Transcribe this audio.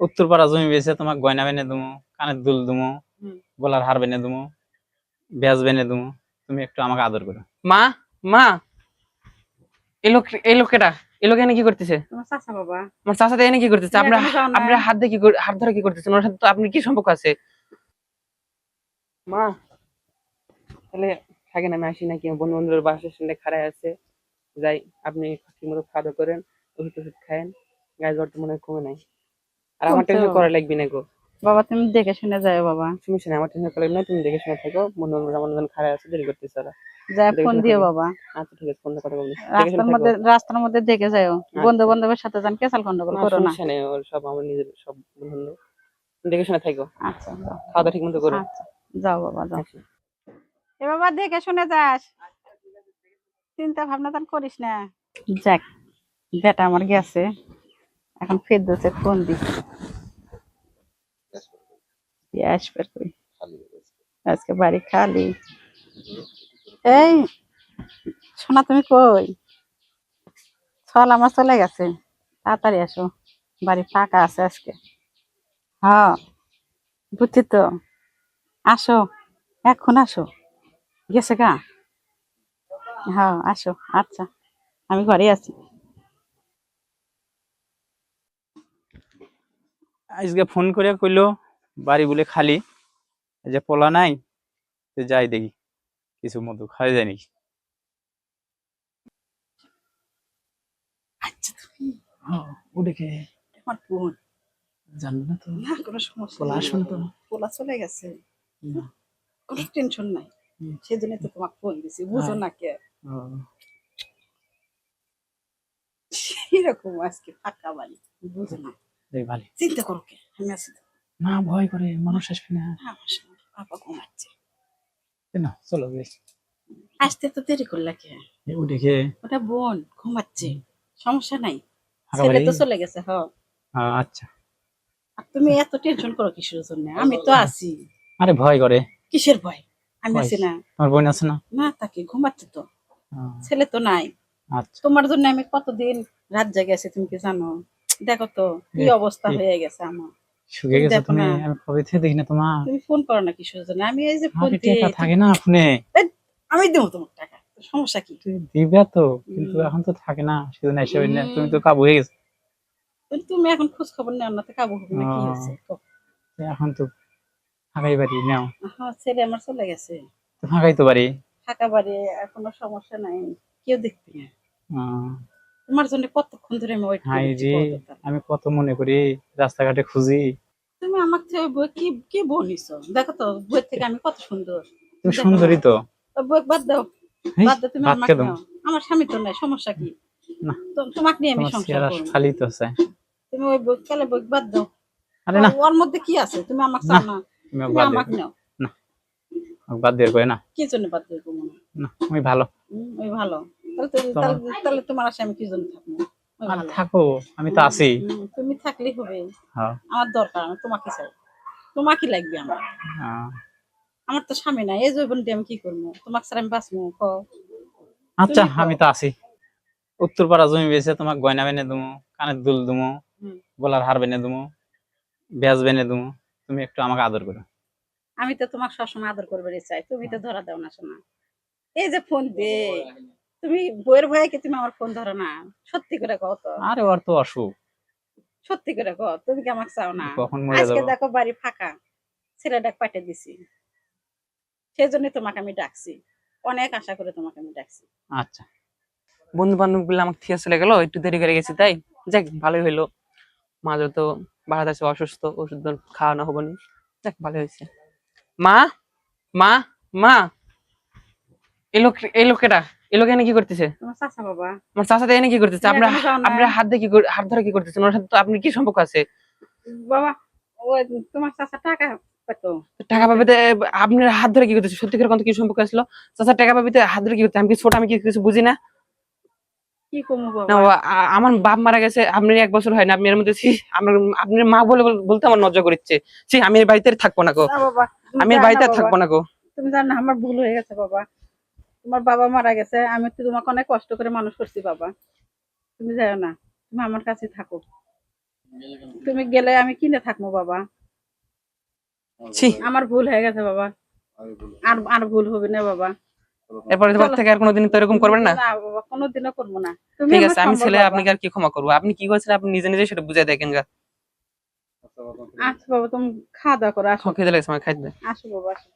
উত্তরপাড়া জমি বেচে তোমাক গয়না বেনে দুমু কানের দুল দুমু। গলার হার বেনে দুমু ব্যাজ বেনে দুমু তুমি একটু আমাকে আদর করো। মা মা! এই লোক এই লোকেটা এই লোক এনে কি করতেছে? তোমার চাচা আমার চাচাতে এনে কি করতেছে? আপনার এখনও আপনার হাত দিয়ে কি হাত ধরে কি করতেছেন ওর সাথে তো আপনি কি সম্পর্ক আছে? মা তাহলে থাকেন আমি আসি নাকি? বন্ধু বান্ধবের বাসার সামনে খাড়ায় আছে। যাই আপনি ঠিক মতো খাওয়া দাওয়া করেন ওষুধ টষুধ খায়েন। গায়ে জ্বর তো মনে হয় কমে নাই। আর আমার টেনশন করা লাগবে না গো। বাবা তুমি দেখে শুনে যাও বাবা। তুমি নেই আমার টেনশন করা লাগবে না তুমি দেখে শুনে থাকো। আমার জন্য খাড়ায় আছে দেরি করতেছে ওরা যা ফোন শুনে দিও বাবা। আচ্ছা ঠিক আছে ফোন কথা দেখে রাস্তার মধ্যে রাস্তার মধ্যে দেখে যাও। বন্ধু বান্ধবের সাথে যান কেসাল গন্ডগোল করো না। নেই ওর সব আমার নিজের সব বন্ধু। দেখে শুনে থাকো। আচ্ছা খাওয়া দাওয়া ঠিক মতো করো। আচ্ছা যাও বাবা যাও। আচ্ছা। এ বাবা দেখে শুনে যাস। চিন্তা ভাবনা তার করিস না। যাক বেটা আমার গেছে। এখন ফেরদৌসে ফোন দি দিয়ে আসবে কই? আজকে বাড়ি খালি। এই সোনা তুমি কই? ছল আমার চলে গেছে। তাড়াতাড়ি আসো। বাড়ি ফাঁকা আছে আজকে। হ্যাঁ বুঝছি তো। আসো এখন আসো। গেছে গা? হ্যাঁ আসো। আচ্ছা আমি ঘরে আছি। আজকে ফোন করে কইলো বাড়ি বলে খালি। যে পোলা নাই তো যাই দেখি কিছু মধু খাওয়া যায় নাকি? আচ্ছা তুমি। আমার বোন। জানব না তো। না কোনো সমস্যা পোলা নেই। তো? পোলা চলে গেছে। না। কোনো টেনশন নাই। সেজন্য তো তোমাকে ফোন দিছি বুঝো হ্যাঁ। না কে। এরকম আজকে ফাঁকা বাড়ি বুঝো না। ভালো। চিন্তা করো কে? আমি আছি না ভয় করে মানুষ আসবে না। আমার সঙ্গে বাবা ঘুমাচ্ছে। না চলো বেশ। আসতে তো দেরি করলা কে? ওটা বোন ঘুমাচ্ছে। সমস্যা নাই। ছেলে তো চলে গেছে হ। আচ্ছা। আর তুমি এত টেনশন করো কিসের জন্য? আমি তো আছি। আরে ভয় করে। কিসের ভয়? আমি আছি না। তোমার বোন আছে না? না তাকে ঘুমাচ্ছে তো। ছেলে তো নাই। আচ্ছা। তোমার জন্য আমি কতদিন রাত জাগে আছি তুমি কি জানো? দেখো তো কি অবস্থা হয়ে গেছে আমার। গেছে তুমি আমি কবে থেকে দেখি না তোমার। তুমি ফোন করো না কিসের জন্য আমি এই যে ফোন দিয়ে টাকা থাকে না ফোনে আমি দেবো তোমার টাকা সমস্যা কি? তুই দিবে তো কিন্তু এখন তো থাকে না সেদিন এসে হইলে তুমি তো কাবু হয়ে গেছে। তুমি এখন খোঁজ খবর নেও না তো কাবু হবে না কি হয়েছে এখন তো ফাঁকাই বাড়ি নাও। হ্যাঁ ছেলে আমার চলে গেছে। তো ফাঁকাই তো বাড়ি? ফাঁকা বাড়ি আর কোনো সমস্যা নাই কেউ না আহ, তোমার জন্য কতক্ষণ ধরে আমি ওয়েট হাই করছি রে কতটা। আমি কত মনে করি রাস্তাঘাটে খুঁজি। তুমি আমার থেকে বই কি কি বনিস দেখো তো বই থেকে আমি কত সুন্দর। তুমি দেখো। সুন্দরই তো। বই বাদ দাও বাদ দাও তুমি আমাকে দাও? আমার স্বামী তো নাই সমস্যা কি? না। তোমাকে নিয়ে আমি সংসার করব। খালি তো আছে। তুমি ওই বই কালে বই বাদ দাও। আরে না। ওর মধ্যে কি আছে? তুমি আমাকে চাও না? তুমি আমাকে নাও। বাদ দিয়ে কই না। কি জন্য বাদ দিয়ে না না আমি ভালো। ওই ভালো। তাহলে তোমার- আশা আমি কি জন্য থাকব? আর থাকো আমি তো আছি। তুমি থাকলেই হবে। হ্যাঁ। আমার দরকার আমি তোমাকে চাই। তোমাকে লাগবে আমার। আমার তো স্বামী নাই এই জৈবন দিয়ে আমি কি করব? তোমাকে ছাড়া আমি বাঁচবো কও। আচ্ছা আমি তো আছি। উত্তরপাড়া জমি বেচে তোমাক গয়না বেনে দুমু কানের দুল দুমু হুম। গলার হার বেনে দুমু ব্যাজ বেনে দুমু তুমি একটু আমাকে আদর করো। আমি তো তোমাকে সবসময় আদর করবে চাই তুমি তো ধরা দাও না শোনা এই যে ফোন দে। তুমি বইয়ের ভয়ে কি তুমি আমার ফোন ধরো না। সত্যি করে কও তো। আরে ওর তো অসুখ। সত্যি করে কও তুমি কি আমাকে চাও না? কখন মরে আজকে দেখো বাড়ি ফাঁকা ছেলেটা পাঠিয়ে দিছি। সেজন্য তোমাকে আমি ডাকছি। অনেক আশা করে তোমাকে আমি ডাকছি। আচ্ছা। বন্ধু বান্ধবগুলো আমাকে থেকে চলে গেল একটু দেরি করে গেছি তাই। যাক ভালোই হইল। মা যত বাড়াতে আছে অসুস্থ ওষুধ খাওয়ানো হব না। যাক ভালো হয়েছে। মা? মা? মা? এই লোক এই লোকেটা এই লোক এনে কি করতেছে? তোমার চাচা আমার এনে কি করতেছে? আপনার। আপনার হাত দিয়ে কি হাত ধরে কি করতেছেন ওর সাথে তো আপনি কি সম্পর্ক আছে? বাবা তোমার চাচা টাকা টাকা পাবিতে আপনার হাত ধরে কি করতেছে? সত্যি করে কি সম্পর্ক আসলো? চাচা টাকা পাবিতে হাত ধরে কি করতে আমি কি ছোট আমি কি কিছু বুঝি না? আমার বাপ মারা গেছে আপনি এক বছর হয় না আপনি এর মধ্যে আপনার মা বলে বলতে আমার নজর করছে আমি বাড়িতে থাকব না গো। আমি এর বাড়িতে। থাকব না গো। তুমি জানো আমার ভুল হয়ে গেছে বাবা। তোমার বাবা মারা গেছে আমি তো তোমাকে অনেক কষ্ট করে মানুষ করছি বাবা। তুমি যাও না তুমি আমার কাছে থাকো। তুমি গেলে আমি কিনে থাকব বাবা। আমার ভুল হয়ে গেছে বাবা। আর আর ভুল হবে না বাবা। এরপরে এবার থেকে আর কোনোদিন তো এরকম করবেন না? না বাবা কোনোদিনও করব না। ঠিক আছে আমি ছেলে আপনাকে আর কি ক্ষমা করব? আপনি কি করছেন আপনি নিজে নিজে সেটা বুঝাই দেখেন গা আচ্ছা বাবা তুমি খাওয়া দাওয়া করো আসো। খেতে লাগছে আমার খাইতে আসো বাবা আসো।